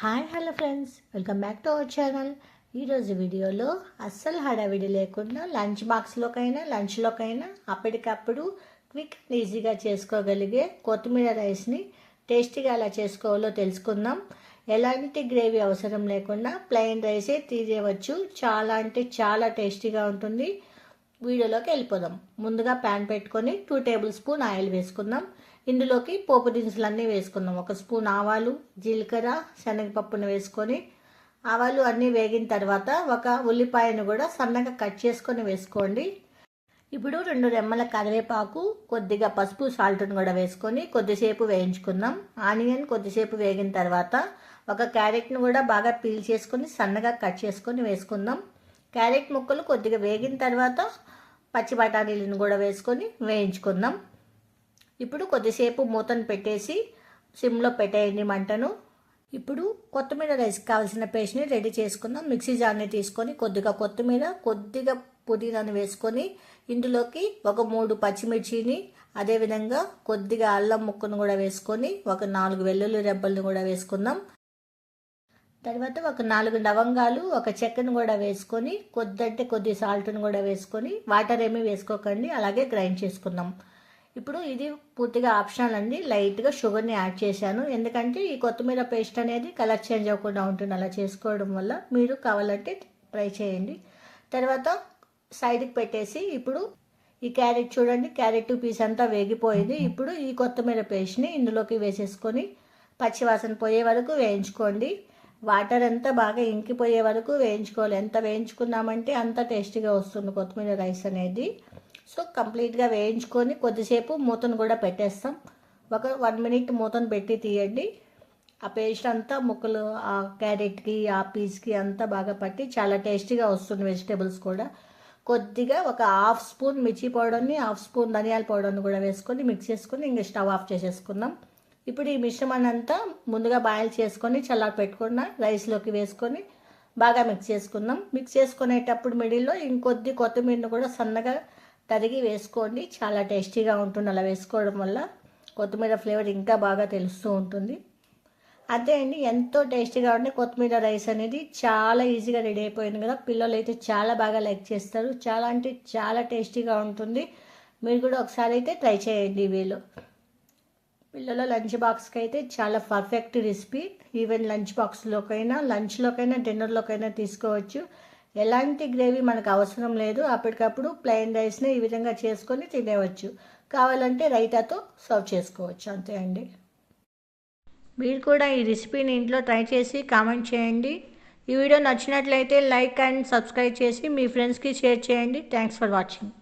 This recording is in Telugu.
Hi hello friends. Welcome back to our channel. ఈరోజు వీడియోలో అస్సలు హడావిడి లేకుండా లంచ్ బాక్స్లోకైనా లంచ్లోకైనా అప్పటికప్పుడు క్విక్ అండ్ ఈజీగా చేసుకోగలిగే కొత్తిమీర రైస్ని టేస్టీగా ఎలా చేసుకోవాలో తెలుసుకుందాం. ఎలాంటి గ్రేవీ అవసరం లేకుండా ప్లెయిన్ రైసే తీసేయవచ్చు. చాలా అంటే చాలా టేస్టీగా ఉంటుంది. వీడియోలోకి వెళ్ళిపోదాం. ముందుగా ప్యాన్ పెట్టుకొని టూ టేబుల్ స్పూన్ ఆయిల్ వేసుకుందాం. ఇందులోకి పోపు దినుసులు వేసుకుందాం. ఒక స్పూన్ ఆవాలు జీలకర్ర శనగపప్పును వేసుకొని ఆవాలు అన్నీ వేగిన తర్వాత ఒక ఉల్లిపాయను కూడా సన్నగా కట్ చేసుకొని వేసుకోండి. ఇప్పుడు రెండు రెమ్మల కరివేపాకు కొద్దిగా పసుపు సాల్ట్ను కూడా వేసుకొని కొద్దిసేపు వేయించుకుందాం. ఆనియన్ కొద్దిసేపు వేగిన తర్వాత ఒక క్యారెట్ను కూడా బాగా పీల్ చేసుకొని సన్నగా కట్ చేసుకొని వేసుకుందాం. క్యారెట్ ముక్కలు కొద్దిగా వేగిన తర్వాత పచ్చి బఠానీలను కూడా వేసుకొని వేయించుకుందాం. ఇప్పుడు కొద్దిసేపు మూతను పెట్టేసి సిమ్లో పెట్టేయండి మంటను. ఇప్పుడు కొత్తిమీర రైస్ కావాల్సిన పేస్ట్ని రెడీ చేసుకుందాం. మిక్సీ జార్ని తీసుకొని కొద్దిగా కొత్తిమీర కొద్దిగా పుదీనాను వేసుకొని ఇందులోకి ఒక మూడు పచ్చిమిర్చిని అదేవిధంగా కొద్దిగా అల్లం ముక్కను కూడా వేసుకొని ఒక నాలుగు వెల్లుల్లి రెబ్బలను కూడా వేసుకుందాం. తర్వాత ఒక నాలుగు లవంగాలు ఒక చెక్కను కూడా వేసుకొని కొద్దంటే కొద్ది సాల్ట్ను కూడా వేసుకొని వాటర్ ఏమీ వేసుకోకండి అలాగే గ్రైండ్ చేసుకుందాం. ఇప్పుడు ఇది పూర్తిగా ఆప్షనల్ అండి. లైట్గా షుగర్ని యాడ్ చేశాను. ఎందుకంటే ఈ కొత్తిమీర పేస్ట్ అనేది కలర్ చేంజ్ అవ్వకుండా ఉంటుంది. అలా చేసుకోవడం వల్ల మీరు కావాలంటే ట్రై చేయండి. తర్వాత సైడ్కి పెట్టేసి ఇప్పుడు ఈ క్యారెట్ చూడండి. క్యారెట్ పీస్ అంతా వేగిపోయింది. ఇప్పుడు ఈ కొత్తిమీర పేస్ట్ని ఇందులోకి వేసేసుకొని పచ్చివాసన పోయే వరకు వేయించుకోండి. వాటర్ అంతా బాగా ఇంకిపోయే వరకు వేయించుకోవాలి. ఎంత వేయించుకున్నామంటే అంత టేస్టీగా వస్తుంది కొత్తిమీర రైస్ అనేది. సో కంప్లీట్గా వేయించుకొని కొద్దిసేపు మూతను కూడా పెట్టేస్తాం. ఒక వన్ మినిట్ మూతను పెట్టి తీయండి. ఆ పేస్ట్ అంతా ముక్కలు ఆ క్యారెట్కి ఆ పీస్కి అంతా బాగా పట్టి చాలా టేస్టీగా వస్తుంది వెజిటేబుల్స్ కూడా. కొద్దిగా ఒక హాఫ్ స్పూన్ మిర్చి పౌడర్ని హాఫ్ స్పూన్ ధనియాల పౌడర్ని కూడా వేసుకొని మిక్స్ చేసుకొని ఇంకా స్టవ్ ఆఫ్ చేసేసుకుందాం. ఇప్పుడు ఈ మిశ్రమాన్ని అంతా ముందుగా బాయిల్ చేసుకొని చల్లారి పెట్టుకున్న రైస్లోకి వేసుకొని బాగా మిక్స్ చేసుకుందాం. మిక్స్ చేసుకునేటప్పుడు మిడిల్లో ఇంకొద్ది కొత్తిమీరను కూడా సన్నగా తరిగి వేసుకోండి. చాలా టేస్టీగా ఉంటుంది అలా వేసుకోవడం వల్ల. కొత్తిమీర ఫ్లేవర్ ఇంకా బాగా తెలుస్తూ ఉంటుంది. అంతే అండి ఎంతో టేస్టీగా ఉండే కొత్తిమీర రైస్ అనేది చాలా ఈజీగా రెడీ అయిపోయింది కదా. పిల్లలు అయితే చాలా బాగా లైక్ చేస్తారు. చాలా అంటే చాలా టేస్టీగా ఉంటుంది. మీరు కూడా ఒకసారి అయితే ట్రై చేయండి వీళ్ళు పిల్లల లంచ్ బాక్స్కి అయితే చాలా పర్ఫెక్ట్ రెసిపీ. ఈవెన్ లంచ్ బాక్స్లోకైనా లంచ్లోకైనా డిన్నర్లోకైనా తీసుకోవచ్చు. ఎలాంటి గ్రేవీ మనకు అవసరం లేదు. అప్పటికప్పుడు ప్లెయిన్ రైస్ని ఈ విధంగా చేసుకొని తినేవచ్చు. కావాలంటే రైతాతో సర్వ్ చేసుకోవచ్చు. అంతే అండి. మీరు కూడా ఈ రెసిపీని ఇంట్లో ట్రై చేసి కామెంట్ చేయండి. ఈ వీడియో నచ్చినట్లయితే లైక్ అండ్ సబ్స్క్రైబ్ చేసి మీ ఫ్రెండ్స్కి షేర్ చేయండి. Thanks for watching.